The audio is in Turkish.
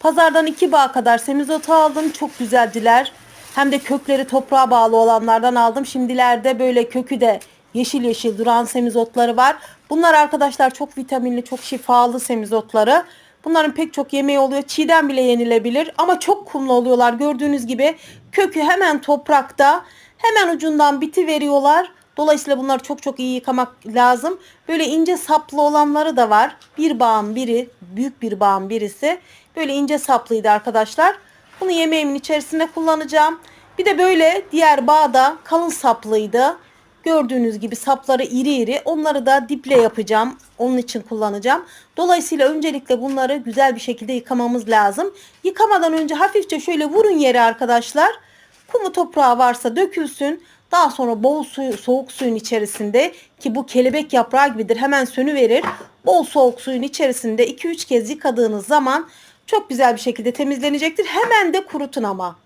Pazardan iki bağ kadar semizotu aldım. Çok güzeldiler. Hem de kökleri toprağa bağlı olanlardan aldım. Şimdilerde böyle kökü de yeşil yeşil duran semizotları var. Bunlar arkadaşlar çok vitaminli, çok şifalı semizotları. Bunların pek çok yemeği oluyor. Çiğden bile yenilebilir ama çok kumlu oluyorlar. Gördüğünüz gibi kökü hemen toprakta. Hemen ucundan biti veriyorlar. Dolayısıyla bunları çok çok iyi yıkamak lazım. Böyle ince saplı olanları da var. Bir bağın biri, büyük bir bağın birisi. Böyle ince saplıydı arkadaşlar. Bunu yemeğimin içerisinde kullanacağım. Bir de böyle diğer bağda kalın saplıydı. Gördüğünüz gibi sapları iri iri. Onları da diple yapacağım. Onun için kullanacağım. Dolayısıyla öncelikle bunları güzel bir şekilde yıkamamız lazım. Yıkamadan önce hafifçe şöyle vurun yere arkadaşlar. Kumu toprağı varsa dökülsün. Daha sonra bol suyu, soğuk suyun içerisinde ki bu kelebek yaprağı gibidir hemen sönüverir. Bol soğuk suyun içerisinde 2-3 kez yıkadığınız zaman çok güzel bir şekilde temizlenecektir. Hemen de kurutun ama.